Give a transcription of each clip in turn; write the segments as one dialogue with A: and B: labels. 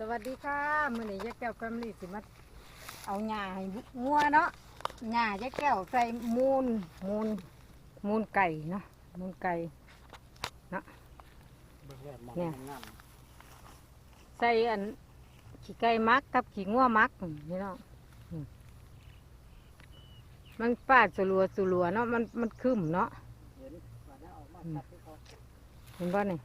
A: สวัสดีค่ะมื้อนี้ยายแก้วกำลีสิมาเอาหญ้าให้งัวเนาะหญ้ายายแก้วใส่มูลมูลมูลไก่เนาะมูลไก่เนี่ยใส่อันขี้ไก่มักกับขี้งัวมักนี่เนาะอืมมันป้าดสลัวสลัวเนาะมันมันคึมเนาะเห็นป่ะนี่ย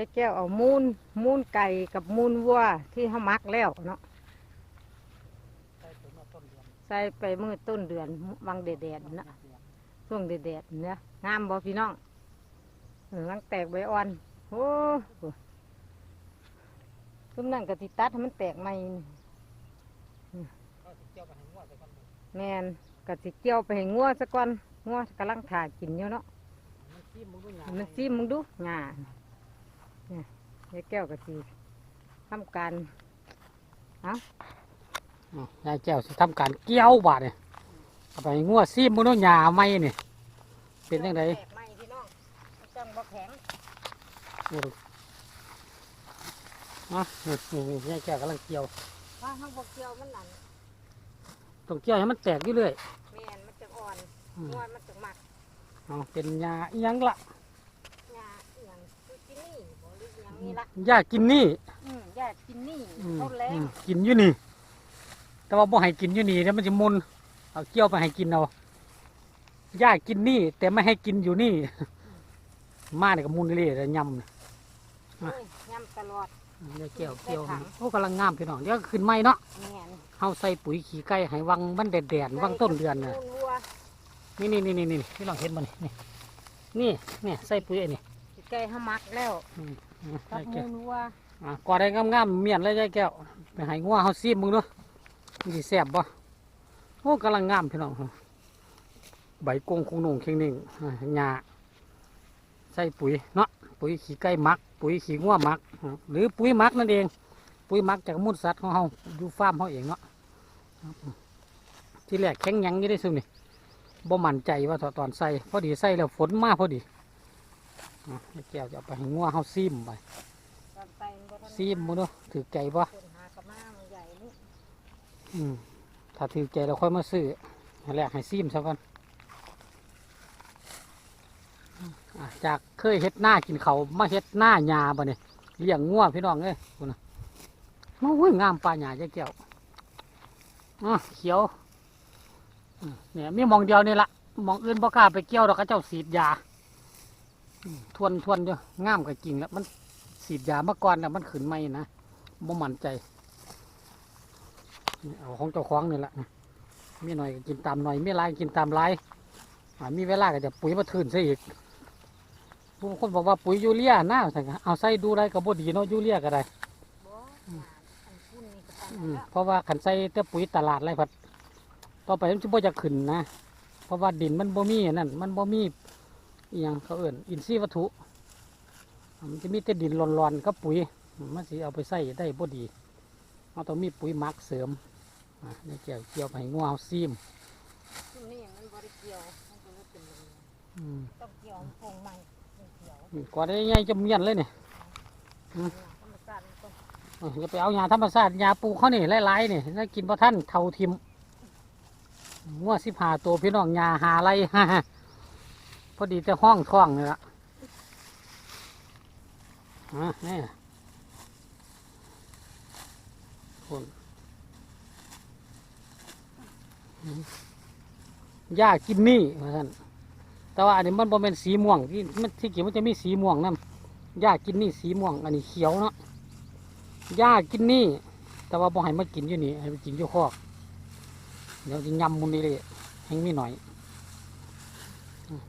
A: ายแก้วเอามูลมูลไก่กับมูลวัวที่เขามักแล้วเนาะใส่ไปเมื่อต้นเดือนวังแดดๆนะช่วงแดดๆเนี่ยงามบ่พี่น้องลังแตกใบอ่อนโอ้โหซุ้มนั่นก็ติตัดให้มันแตกใหม่แมนก็สิเกี่ยวไปให้งัวสักก่อนงัวกำลังถ่ากินอยู่เนาะมันซีมมึงดูงาเนี่ ยยายแก้วก็สิทำการ
B: ยายแก้วสิทำการเกี่ยวบาดเนี่ยเอาไปงัวซีมมือน้หยาไม่เนี่ยเป็นยังไง
A: แตกใหม่พี่น้องจังบ่แข็ง
B: นี่ดูอะนี่นี่นี่ยายแก้วกำลังเกี่ยว
A: ว่าเฮาบ่เกี่ยวมันนั่น
B: ต้องเกี่ยวให้มันแตกอยู่เลย
A: แม่นมันจะอ่อน
B: อืม
A: งัวมันจะหมัก
B: เอาเป็นยาอิหยังละ
A: หญ้าอหย่างคือกินนี่บ่หรืออหย่าง นี้ละ
B: ยากินนี่
A: อืมหญ้ากินนี่
B: อืม
A: เขาแล้
B: อื
A: ง
B: มกินอยู่นี่ แต่ว่าบ่ให้กินอยู่นี่แล้วมันจะมุนเอาเกี่ยวไปให้กินเอายากินนี่ แต่ไม่ให้กินอยู่นี่ มาเนี่ยก็มุนเลยแล้วยำเนี่ย
A: โอ้ยยำตลอด
B: เดี๋ยวเกี่ยวเกี่ยว
A: ได้ถัง
B: โอ้กำลังงามพี่น้องเดี๋ยวขึ้นไม้เนาะ
A: แม่น
B: เฮาใส่ปุ๋ยขี้ไก่ให้วังมันแดดแดดๆวังต้นเดือนน่ะ
A: มูลวัว
B: นี่นี่นี่นี่นี่พี่น้องเห็นบ่นี่นี่นี่เนี่ยใส่ปุ๋ยไอ้นี่
A: ขี้ไก่เขามักแล้ว
B: อืมอืม
A: กับ
B: ยายแก้ว
A: มูลวัว
B: อะกอได้งามๆเมียนเลยยายแก้วไปให้งัวเฮาซีมมึงเนาะมันสิแซ่บบ่โอ้กำลังงามพี่น้องใบกงคงหนุ่งเคียงนิ่งอะหญ้าใส่ปุ๋ยเนาะปุ๋ยขี้ไก่หมัก ปุ๋ยขี้งัวหมัก หรือปุ๋ยหมักนั่นเอง ปุ๋ยหมักจากมูลสัตว์ของเฮาอยู่ฟาร์มเฮาเองเนาะที่แรกแข็งหยังอยี่ได้ซึมนี่บ่มั่นใจว่าตอนใส่พอดีใส่แล้วฝนมาพอดี อะให้แก้วจะเอาไปให้งัวเฮาซีมไป
A: ตอนไปมันบ่ทัน
B: ซีมมึงเนาะถือใจบ่
A: คนหากระมามันใหญ่นี่
B: อืมถ้าถือใจเราค่อยมาซื้อให้แรกให้ซีมซะก่อนอะจากเคยเฮ็ดหน้ากินเขาวมาเฮ็ดหน้าหญ้าบ่เนี่ยเลี้ยงงัวพี่น้องเอ้ยคุณน่ะโอ้ยงามปลาหญ้าเจ๊แก้วอะเขียวอืมเนี่ยมีหมองเดียวนี่ละหมองอื่นบ่กล้าไปเกี่ยวดอกเขาเจ้าสีดยาอืม ทวนทวนอยู่งามก็จริงแล้ว มันสีดยาเมาก่อนแล้วมันขึ้นไม่นะบ่มั่นใจเอาของเจ้าของนี่แหละมีหน่อยก,กินตามหน่อยมีลายก,กินตามลายมีเวลาก็จะปุ๋ยมาทื่นซะอีกบางคนบอกว่าปุ๋ยยูเรียหน่าใส่ก็เอาใส่ดูได้ก็บ่ดีเนาะยูเรียก็ได้
A: บ่อันพุ่นนี่ก็ไป
B: อืม
A: แล้ว
B: เพราะว่าขันใส่แต่ปุ๋ยตลาดไรพัดต่อไปมันจะบ่จะขึ้นนะ เพราะว่าดินมันบ่มีนั่นมันบ่มี อหยังเขาเอิ่นอินทรีย์วัตถุอ่ามันจะมีแต่ดินร้อนๆกับปุ๋ยอืมมันสิเอาไปใส่ได้บ่ดีเราต้องมีปุ๋ยหมักเสริมอ่านี่เกี่ยวเกี่ยวไปให้งัวเอาซีม
A: พุ่นนี่มันบ่ได้เกี่ยวมันก็เลยเป็นแบบนี้
B: อืม
A: ต้องเกี่ยวมันโป่งใหม่ต้องเกี่ยว
B: อืมกว่าได้ไงจะเมียนเลยเนี่ย
A: เนี่ยธรรมชาติมันต้อง
B: เอออย่าไปเอายาธรรมชาติยาปลูกเขานี่หลายๆนี่ถ้ากินพอท่านเท่าทิมงัวสิบหาตัวพี่น้องยาหาไร พอดีแต่ห้องท้องนี่ละอะนี่คนอืมยากินนี่ว่าท่านแต่ว่าอันนี้มันบ่เป็นสีม่วงที่มันที่เกี่ยวมันจะมีสีม่วงนั่นยากินนี่สีม่วง อันนี้เขียวเนาะย่ากินนี่ แต่ว่าบ่ให้มากินอยู่นี่ให้ไปกินอยู่คอกเดี๋ยวจะยำมุนนี่เลยแห้งมีหน่อยอืม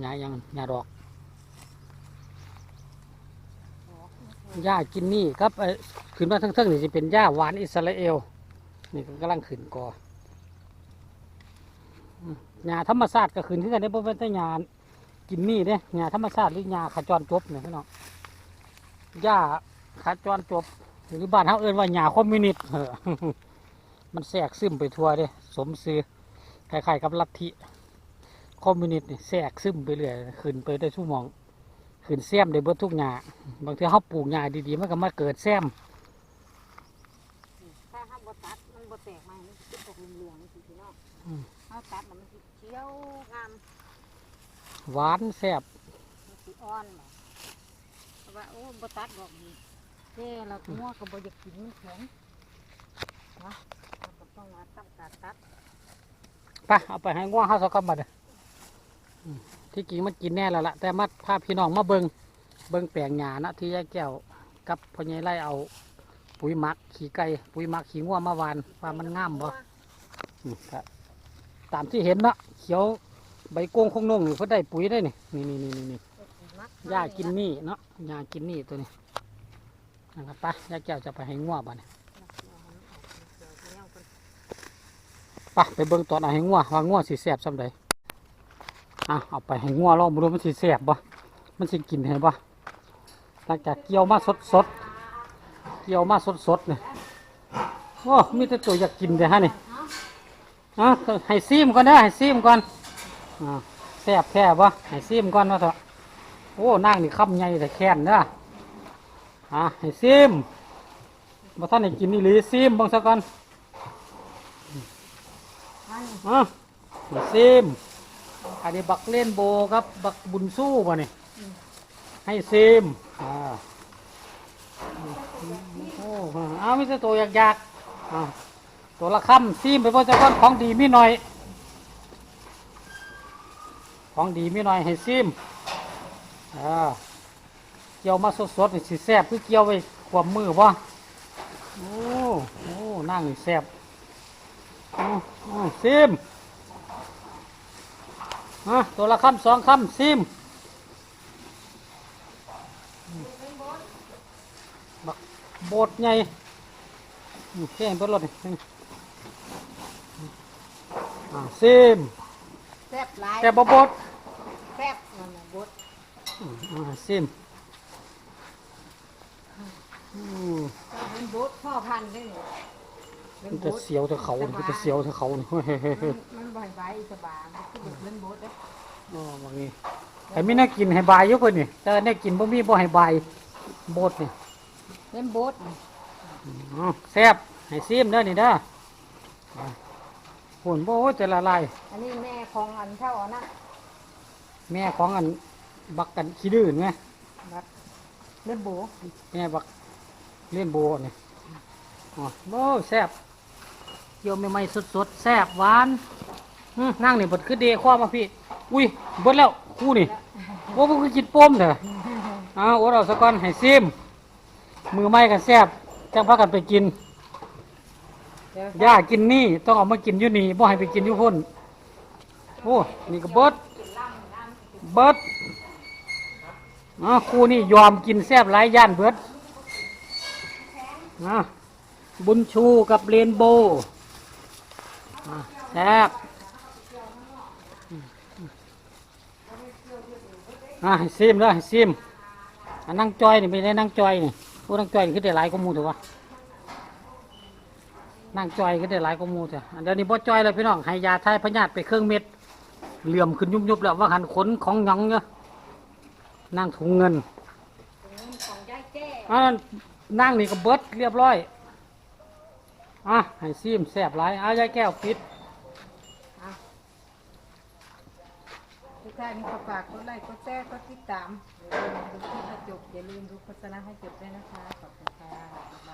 B: หญ้ายังหญ้าดอกหญ้ากินนี่ครับเอ่อขึ้นมาทั้งๆนี่จะเป็นหญ้าหวานอิสราเอลนี่ก็กำลังขึ้นกอหญ้าธรรมชาติก็ขึ้นขึ้นกันได้บ่เป็นแต่หญ้ากินนี่เด้หญ้าธรรมชาติหรือหญ้าขจรจบเนี่ยพี่น้องหญ้าขจรจบหรือบ้านเขาเอิ้นว่าหญ้าคอมมิวนิสต์เออมันแทรกซึมไปทั่วเด้สมซื้อคล้ายๆกับลัทธิ คอมมิวนิสต์นี่แทรกซึมไปเรื่อยขึ้นไปได้ชั่วโมองขึ้นแซมได้เบิดทุกหญ้าบางทีเขาปลูกหญ้าดีๆมันก็มาเกิดแซม
A: ถ้าห้ามบ่ตัดมันบ่แตกมามันสิตกเหลืองๆสิพี่น้อง
B: อืม
A: เฮาตัดแล้วมันสิเขียวงาม
B: หวานแซบ
A: มันสิอ่อนบ่เพราะว่าโอ้บ่ตัดดอกนี่แก่แล้วงัวก็บ่อยากกินมันแข็งนะเราก็ต้องมาตั้งการตัด
B: ไปเอาไปให้ง่วงเขาสักกำบัดอะอืม ที่จริงมันกินแน่แล้วล่ะแต่มาพาพี่น้องมาเบิงเบิงแปลงหญ้านะที่ยายแก้วกับพ่อใหญ่ไล่เอา ปุ๋ยหมักขี้ไก่ปุ๋ยหมักขี้ง่วมาวานว่ามันงามบ่อืมก็ตามที่เห็นเนาะเขียวใบโกงคงนงนี่เพิ่นได้ปุ๋ยได้นี่นี่นี่นี่นี่นี่หญ้ากินนี่เนาะหญ้ากินนี่ตัวนี้นะครับไปยายแก้วจะไปให้ง่วบ้านี่ไปไปเบิ่งตอนเอาให้ง่วว่าง่วสิแซ่บซำใด อะเอาไปให้ง่วลองบ่รู้มันสิแซ่บบ่มันสิกินให้บ่หลังจากเกี่ยวมาสดๆเกี่ยวมาสดๆเนี่ยโอ้มีแต่ตัวอยากกินแต่ฮะนี่อะให้ซีมก่อนเด้อให้ซีมก่อนอ่าแซ่บแท้ปะให้ซีมก่อนว่าเถอะโอ้นั่งนี่คำใหญ่แต่แค้นเด้ออะให้ซีมบ่ท่านให้กินนี่หรือซีมเบางสักก่อนอะให้ซีม อันนี้บักเล่นโบครับ บักบุญสู้ป่ะนี่ให้ซีมอ่าโอ้เอาไม่ใช่ตัวอยากๆอ่าตัวละคำซีมไปเพราะเจ้าก้อนของดีมีหน่อย ของดีมีหน่อยให้ซีมอ่าเกี่ยวมาสดๆนี่สิแซ่บคือเกี่ยวไว้ความมือป่ะโอ้โอ้นั่งนี่แซ่บโอ้โอ้ซีม อะตัวละคำสองคำซีมโบดใหญ่อืมแค่เปิดรถนี่อ่าซิม
A: แซ่บหลาย
B: แต่บ่โบด
A: แซ่บนั่นน่ะบด
B: อืมอ่าซิมอืม
A: เป็นบดพ่อพันธุ์ได้นี่เป็
B: มัน
A: นบ
B: จะ
A: ด
B: เสียวเถ้าเขานี่มันจะเสียวเถ้าเขานี่เฮ้ยเฮ้ยเฮ้ยเฮ้ย
A: มัน บ่อยใบสบายมันคือเด็กเล่นบดเด้อ
B: อ๋อบางนี้ให้มีน่ากินให้บายอยู่คนนี่แต่เนี่ยกินบ่มีบ่ให้บายโบดนี่
A: เล่นบดนี่
B: อ๋อแซ่บให้ซิมเด้อนี่เด้ออ่าหุ่นโอ้ยจะละลาย
A: อันนี้แม่ของอันเท่าอันนะ
B: แม่ของอันบักกันขี้ดื้อไง
A: บัดเล่นโบ
B: แม่บักเล่นโบนี่อ๋อโอ้แซ่บเกี่ยวใหม่ๆสดๆแซ่บหวาน อื้อนั่งนี่บดคือเดข้อมาพี่ อุ้ยเบดแล้วคู่นี่ว่ามันคือกินโป้มเถอะเอาอดเอาสะก่อนให้ซิม มือไม้กันแซบจังพักกันไปกิน
A: เดี๋ยว
B: ย่ากินนี่ต้องเอามากินอยู่นี่บ่ให้ไปกินอยู่พุ่นโอ้นี่ก็เบิดเบิดอ่าคู่นี่ยอมกินแซบหลายย่านเบิดอ่าบุญชูกับเรนโบว์อ่าแซบ อ่าให้ซิมเด้อให้ซิมอันนั่งจอยนี่ไม่ได้นั่งจอยนี่ผู้นั่งจอยนี่คือได้หลายกว่าหมูถูกปะนั่งจอยก็ได้หลายกว่าหมูจ้ะอันเดี๋ยวนี้บ่จอยเลยพี่น้องให้ยาไทยพญาติไปเครื่องเม็ดเหลื่อมขึ้นยุบยุบๆแล้วว่าหันขนของหยองเนาะนั่งถุงเงิน
A: ของยายแจ้
B: อ่านั่งนี่ก็เบิดเรียบร้อยอะให้ซีมแซ่บหลายอะยายแก้วปิด
A: ท่านี้ฝากกดไลค์กดแชร์กดติดตามดูคลิปจบอย่าลืมดูโฆษณาให้จบด้วยนะคะขอบคุณค่ะ